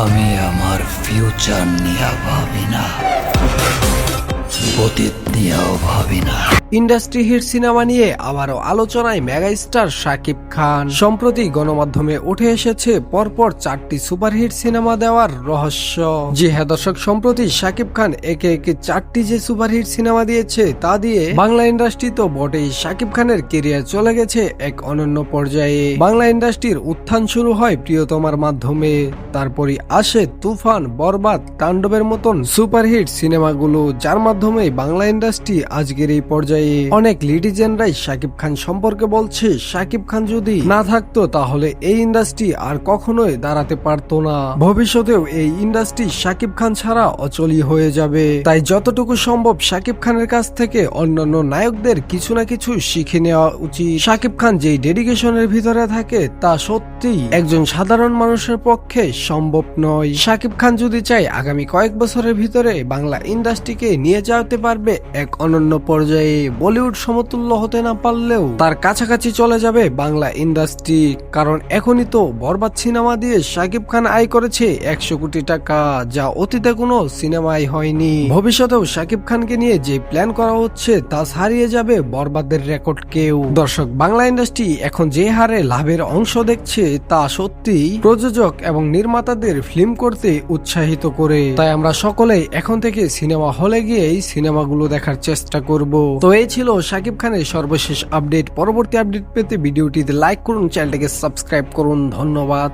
আমি আমার ফিউচার নিয়ে ভাবি না। অতীত নিয়েও ভাবি না। ইন্ডাস্ট্রি হিট সিনেমা নিয়ে আবারও আলোচনায় মেগা স্টার শাকিব খান। সম্প্রতি গণমাধ্যমে উঠে এসেছে পরপর চারটি সুপারহিট সিনেমা দেওয়ার রহস্য। জি হ্যাঁ দর্শক, সম্প্রতি শাকিব খান একে একে চারটি যে সুপারহিট সিনেমা দিয়েছে, তা দিয়ে বাংলা ইন্ডাস্ট্রি তো বটেই শাকিব খানের কেরিয়ার চলে গেছে এক অনন্য পর্যায়ে। বাংলা ইন্ডাস্ট্রির উত্থান শুরু হয় প্রিয়তমার মাধ্যমে। তারপরই আসে তুফান, বরবাদ, তাণ্ডবের মতন সুপারহিট সিনেমাগুলো, যার মাধ্যমে বাংলা ইন্ডাস্ট্রি আজকের এই পর্যায়ে অনেক লিডিজেনরাই শাকিব খান সম্পর্কে বলছে শাকিব খান যদি না থাকতো তাহলে এই ইন্ডাস্ট্রি আর কখনোই দাঁড়াতে পারতো না। ভবিষ্যতেও এই ইন্ডাস্ট্রি শাকিব খান ছাড়া অচলই হয়ে যাবে। তাই যতটুকু সম্ভব শাকিব খানের কাছ থেকে অন্যান্য নায়কদের কিছু না কিছু শিখে নেওয়া উচিত। শাকিব খান যেই ডেডিকেশনের ভিতরে থাকে, তা সত্যি একজন সাধারণ মানুষের পক্ষে সম্ভব নয়। শাকিব খান যদি চায় আগামী কয়েক বছরের ভিতরে বাংলা ইন্ডাস্ট্রিকে নিয়ে যাওয়াতে পারবে এক অনন্য পর্যায়ে। বলিউড সমতুল্য হতে না পারলেও তার কাছাকাছি চলে যাবে বাংলা ইন্ডাস্ট্রি। কারণ এখনই তো বরবাদ সিনেমা দিয়ে শাকিব খান আয় করেছে একশো কোটি টাকা, যা অতীতে কোনো সিনেমাই হয়নি। ভবিষ্যতেও শাকিব খানকে নিয়ে যে প্ল্যান করা হচ্ছে, তা হারিয়ে যাবে বরবাদের রেকর্ডকেও দর্শক, বাংলা ইন্ডাস্ট্রি এখন যে হারে লাভের অংশ দেখছে, তা সত্যি প্রযোজক এবং নির্মাতাদের ফিল্ম করতে উৎসাহিত করে। তাই আমরা সকলেই এখন থেকে সিনেমা হলে গিয়েই সিনেমাগুলো দেখার চেষ্টা করব। তো এই ছিল শাকিব খানের সর্বশেষ আপডেট। পরবর্তী আপডেট পেতে ভিডিওটিতে লাইক করুন, চ্যানেলটিকে সাবস্ক্রাইব করুন। ধন্যবাদ।